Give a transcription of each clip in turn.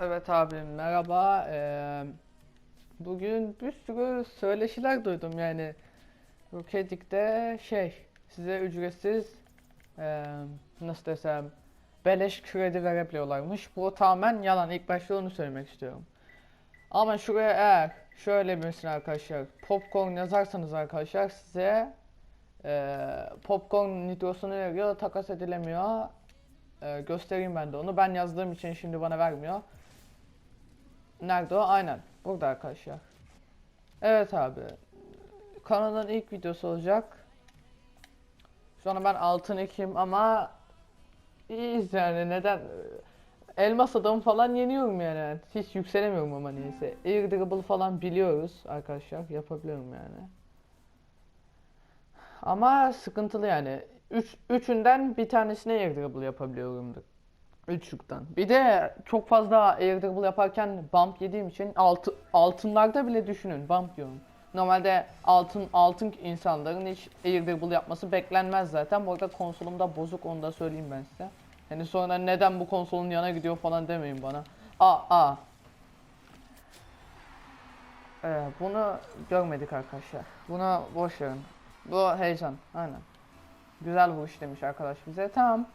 Evet abi merhaba. Ee, bugün bir sürü söyleşiler duydum yani. Roketik'te şey size ücretsiz ee, nasıl desem beleş kredi verebiliyorlarmış. Bu tamamen yalan. İlk başta onu söylemek istiyorum. Ama şuraya eğer şöyle mesela arkadaşlar popcorn yazarsanız arkadaşlar size ee, popcorn nitrosunu veriyor takas edilemiyor. Ee, göstereyim ben de onu. Ben yazdığım için şimdi bana vermiyor. Nerede o? Aynen. Burada arkadaşlar. Evet abi. Kanalın ilk videosu olacak. An ben altın ekim ama iyiyiz yani neden? Elmas adamı falan yeniyorum yani. Hiç yükselemiyorum ama neyse. Air dribble falan biliyoruz arkadaşlar. Yapabiliyorum yani. Ama sıkıntılı yani. Üç, üçünden bir tanesine air dribble yapabiliyorumdur. Üçlükten. Bir de çok fazla air dribble yaparken bump yediğim için altı, altınlarda bile düşünün bump yiyorum. Normalde altın altın insanların hiç air dribble yapması beklenmez zaten. Bu arada konsolumda bozuk onu da söyleyeyim ben size. Yani sonra neden bu konsolun yana gidiyor falan demeyin bana. Aa aa. Ee, bunu görmedik arkadaşlar. Buna boş verin. Bu heyecan. Aynen. Güzel vuruş demiş arkadaş bize. Tamam.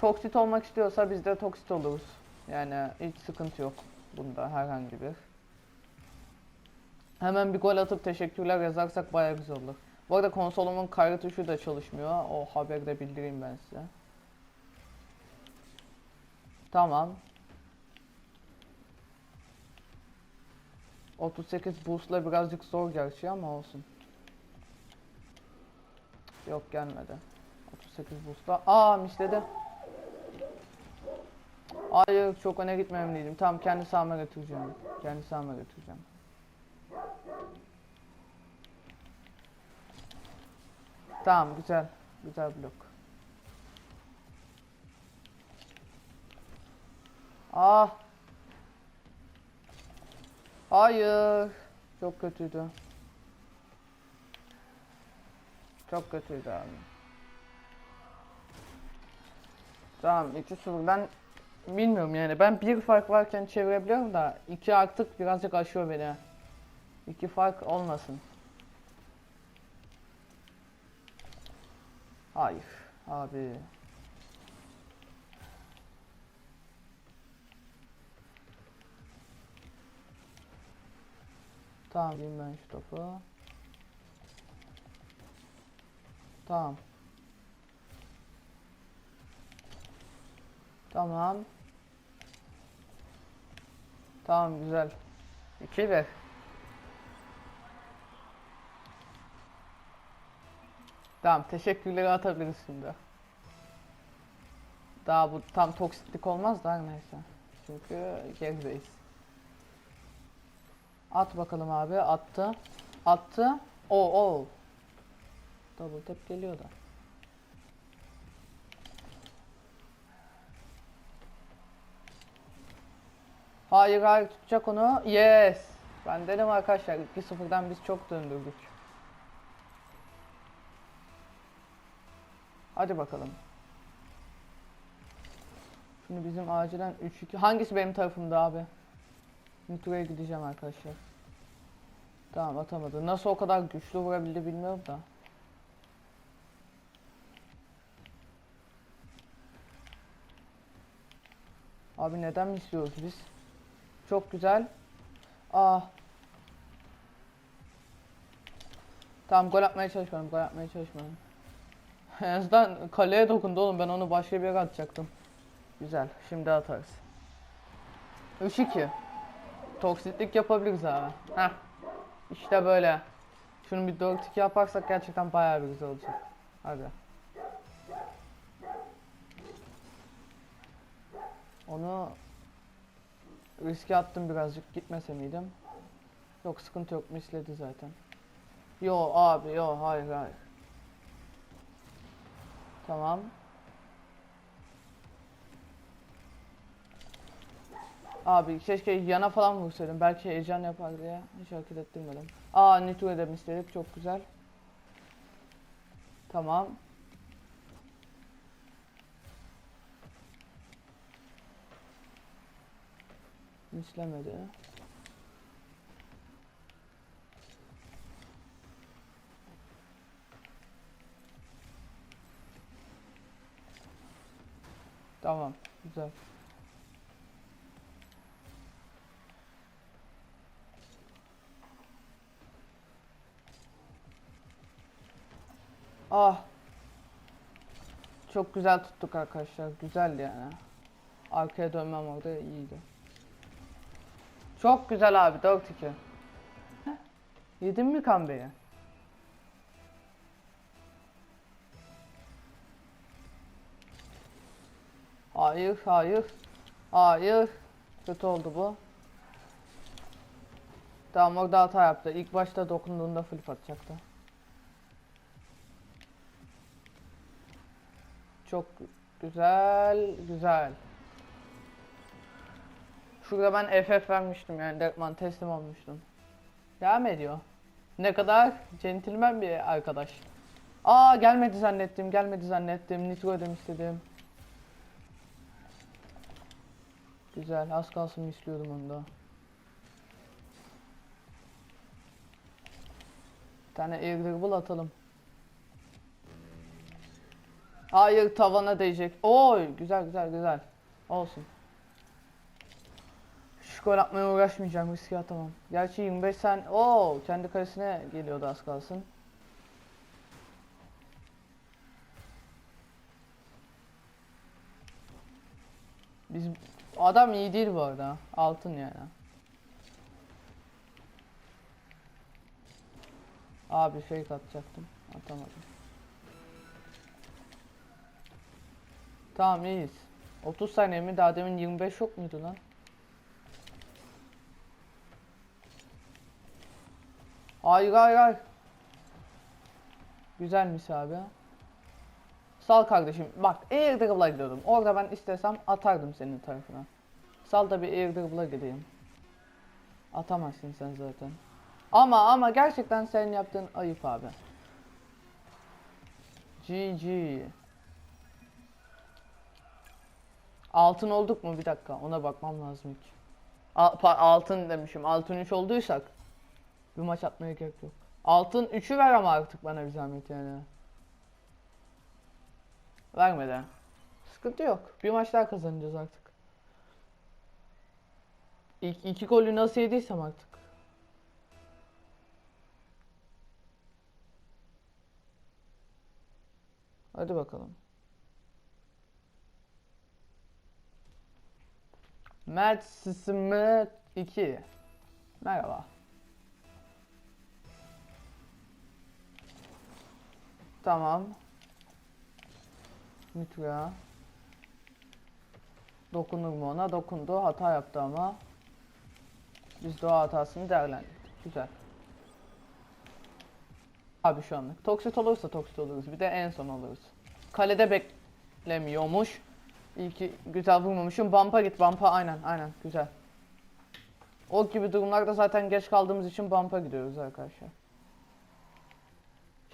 Toksit olmak istiyorsa biz de toksit oluruz. Yani hiç sıkıntı yok bunda herhangi bir. Hemen bir gol atıp teşekkürler yazarsak bayağı güzel olur. Bu arada konsolumun kaydı tuşu da çalışmıyor. O haberi de bildireyim ben size. Tamam. 38 boost'la birazcık zor gerçi ama olsun. Yok gelmedi. 38 boost'la. Aa misledi. Hayır çok öne gitmemeliydim. Tamam kendi sahama götüreceğim. Kendi sahama götüreceğim. Tamam güzel. Güzel blok. Ah. Hayır. Çok kötüydü. Çok kötüydü abi. Tamam 2-0 ben bilmiyorum yani ben bir fark varken çevirebiliyorum da iki artık birazcık aşıyor beni. İki fark olmasın. Hayır abi. Tamam diyeyim ben şu topu. Tamam. Tamam. Tamam güzel. 2 ver. Tamam teşekkürleri atabiliriz şimdi. Daha bu tam toksiklik olmaz da neyse. Çünkü gerideyiz. At bakalım abi. Attı. Attı. O o. Double tap geliyor da. Hayır hayır tutacak onu. Yes. Ben dedim arkadaşlar 2-0'dan biz çok döndürdük. Hadi bakalım. Şimdi bizim acilen 3-2. Hangisi benim tarafımda abi? Nitro'ya gideceğim arkadaşlar. Tamam atamadı. Nasıl o kadar güçlü vurabildi bilmiyorum da. Abi neden istiyoruz biz? Çok güzel. Ah. Tamam gol atmaya çalışmadım. Gol atmaya çalışmadım. en azından kaleye dokundu oğlum. Ben onu başka bir yere atacaktım. Güzel. Şimdi atarız. 3-2. Toksitlik yapabiliriz abi. Heh. İşte böyle. Şunu bir 4-2 yaparsak gerçekten bayağı bir güzel olacak. Hadi. Onu riske attım birazcık gitmese miydim? Yok sıkıntı yok misledi zaten. Yo abi yo hayır hayır. Tamam. Abi keşke yana falan vursaydım. Belki heyecan yapar diye. Hiç hareket ettirmedim. Aa Nitu'ya da misledik. Çok güzel. Tamam. İşlemedi. Tamam, güzel. Ah. Çok güzel tuttuk arkadaşlar. Güzel yani. Arkaya dönmem orada iyiydi. Çok güzel abi 4-2. Heh, Yedin mi kambeyi? Hayır, hayır. Hayır. Kötü oldu bu. Tamam orada hata yaptı. İlk başta dokunduğunda flip atacaktı. Çok güzel, güzel. Şurada ben FF vermiştim yani Dekman teslim olmuştum. Devam ediyor. Ne kadar centilmen bir arkadaş. Aa gelmedi zannettim, gelmedi zannettim. Nitro ödem istedim. Güzel, az kalsın istiyordum onu da. Bir tane air dribble atalım. Hayır tavana değecek. Oy güzel güzel güzel. Olsun. Şu gol atmaya uğraşmayacağım riske atamam. Gerçi 25 sen o kendi kalesine geliyordu az kalsın. Biz adam iyi değil bu arada. Altın yani. Abi fake atacaktım. Atamadım. Tamam iyiyiz. 30 saniye mi? Daha demin 25 yok muydu lan? Hayır hayır hayır. Güzelmiş abi. Sal kardeşim. Bak air dribble'a gidiyordum. Orada ben istesem atardım senin tarafına. Sal da bir air dribble'a gideyim. Atamazsın sen zaten. Ama ama gerçekten senin yaptığın ayıp abi. GG. Altın olduk mu? Bir dakika ona bakmam lazım ilk. Al- altın demişim. Altın 3 olduysak bir maç atmaya gerek yok. Altın 3'ü ver ama artık bana bir zahmet yani. Vermeden. Sıkıntı yok. Bir maç daha kazanacağız artık. İlk iki golü nasıl yediysem artık. Hadi bakalım. Mert Sısımı 2. Merhaba. Tamam. Nitya. Dokunur mu ona? Dokundu. Hata yaptı ama. Biz de o hatasını değerlendirdik. Güzel. Abi şu anlık. Toksit olursa toksit oluruz. Bir de en son oluruz. Kalede beklemiyormuş. İyi ki güzel vurmamışım. Bumpa git bumpa aynen aynen güzel. O gibi durumlarda zaten geç kaldığımız için bumpa gidiyoruz arkadaşlar.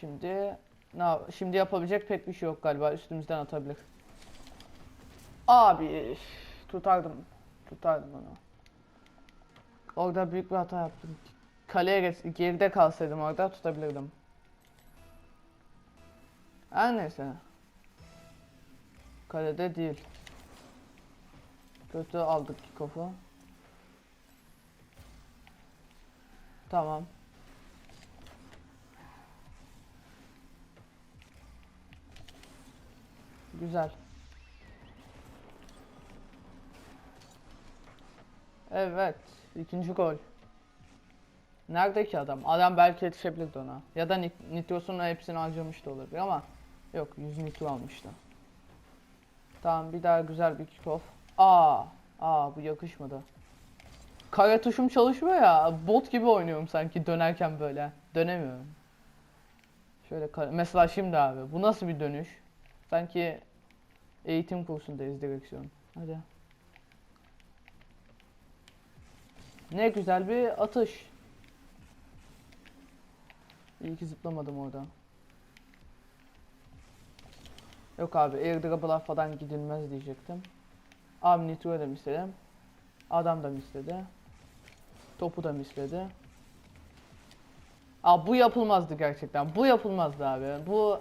Şimdi ne şimdi yapabilecek pek bir şey yok galiba üstümüzden atabilir. Abi tutardım. Tutardım onu. Orada büyük bir hata yaptım. Kaleye geride kalsaydım orada tutabilirdim. Her neyse. Kalede değil. Kötü aldık kickoff'u. Tamam. Güzel. Evet. ikinci gol. Nerede ki adam? Adam belki yetişebilirdi ona. Ya da nit- hepsini harcamış da olabilir ama yok 100 nitro almıştı. Tamam bir daha güzel bir kickoff. Aa, aa bu yakışmadı. Kare tuşum çalışmıyor ya. Bot gibi oynuyorum sanki dönerken böyle. Dönemiyorum. Şöyle kare- mesela şimdi abi bu nasıl bir dönüş? Sanki eğitim kursundayız direksiyon. Hadi. Ne güzel bir atış. İyi ki zıplamadım orada. Yok abi airdrop'a falan gidilmez diyecektim. Abi nitro demiş istedim. Adam da misledi. Topu da misledi. Aa bu yapılmazdı gerçekten. Bu yapılmazdı abi. Bu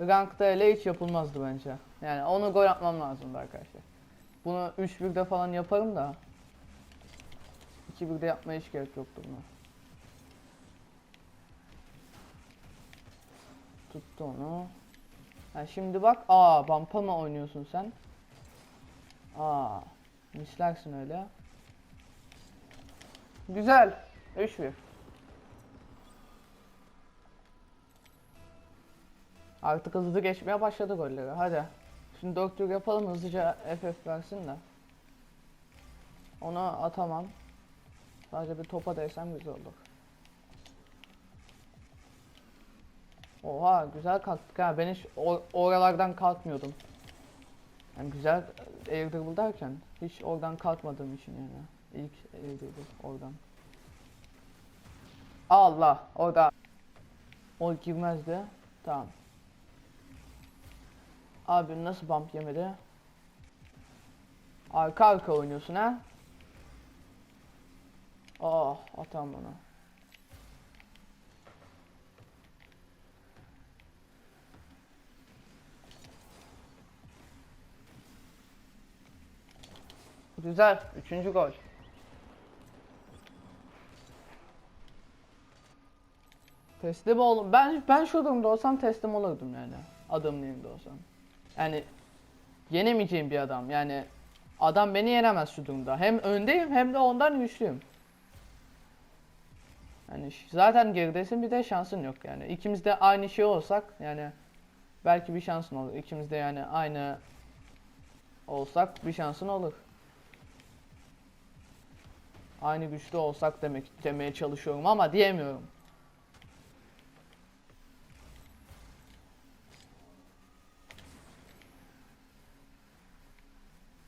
rankta hele hiç yapılmazdı bence. Yani onu gol atmam lazımdı arkadaşlar. Bunu 3-1'de falan yaparım da 2-1'de yapmaya hiç gerek yoktu buna. Tuttu onu. Ha şimdi bak. Aa bampa mı oynuyorsun sen? Aa mislersin öyle. Güzel. 3-1. Artık hızlı geçmeye başladı golleri. Hadi. Şimdi 4 tur yapalım hızlıca FF versin de. Ona atamam. Sadece bir topa değsem güzel olur. Oha güzel kalktık ha. Ben hiç o- oralardan kalkmıyordum. Yani güzel air dribble derken hiç oradan kalkmadığım için yani. İlk air oradan. Allah orada. O girmezdi. Tamam. Abi nasıl bump yemedi? Arka arka oynuyorsun ha? Oh atam bana. Güzel. Üçüncü gol. Teslim oldum. Ben ben şu durumda olsam teslim olurdum yani. Adamın yerinde olsam. Yani yenemeyeceğim bir adam. Yani adam beni yenemez şu durumda. Hem öndeyim hem de ondan güçlüyüm. Yani zaten geridesin bir de şansın yok yani. İkimiz de aynı şey olsak yani belki bir şansın olur. İkimiz de yani aynı olsak bir şansın olur. Aynı güçlü olsak demek demeye çalışıyorum ama diyemiyorum.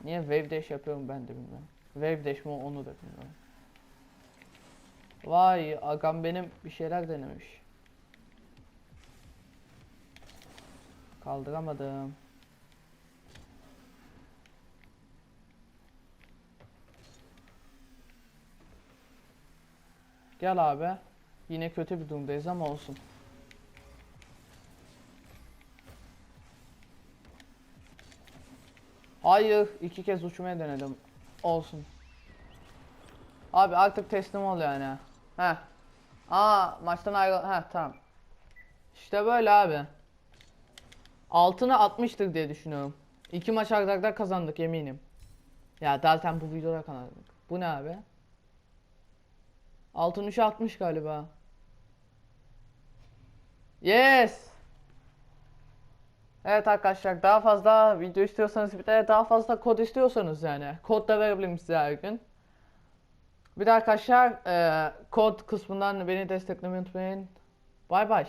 Niye wave dash yapıyorum ben de bilmiyorum. Wave dash mi onu da bilmiyorum. Vay agam benim bir şeyler denemiş. Kaldıramadım. Gel abi. Yine kötü bir durumdayız ama olsun. Hayır, iki kez uçmaya denedim. Olsun. Abi artık teslim ol yani. Heh. Aa, maçtan ayrıl... Heh, tamam. İşte böyle abi. Altına atmıştır diye düşünüyorum. İki maç arda kazandık eminim. Ya zaten bu videoda kazandık. Bu ne abi? Altın 3'e atmış galiba. Yes! Evet arkadaşlar daha fazla video istiyorsanız bir de daha fazla kod istiyorsanız yani kod da verebilirim size her gün. Bir de arkadaşlar e, kod kısmından beni desteklemeyi unutmayın. Bay bay.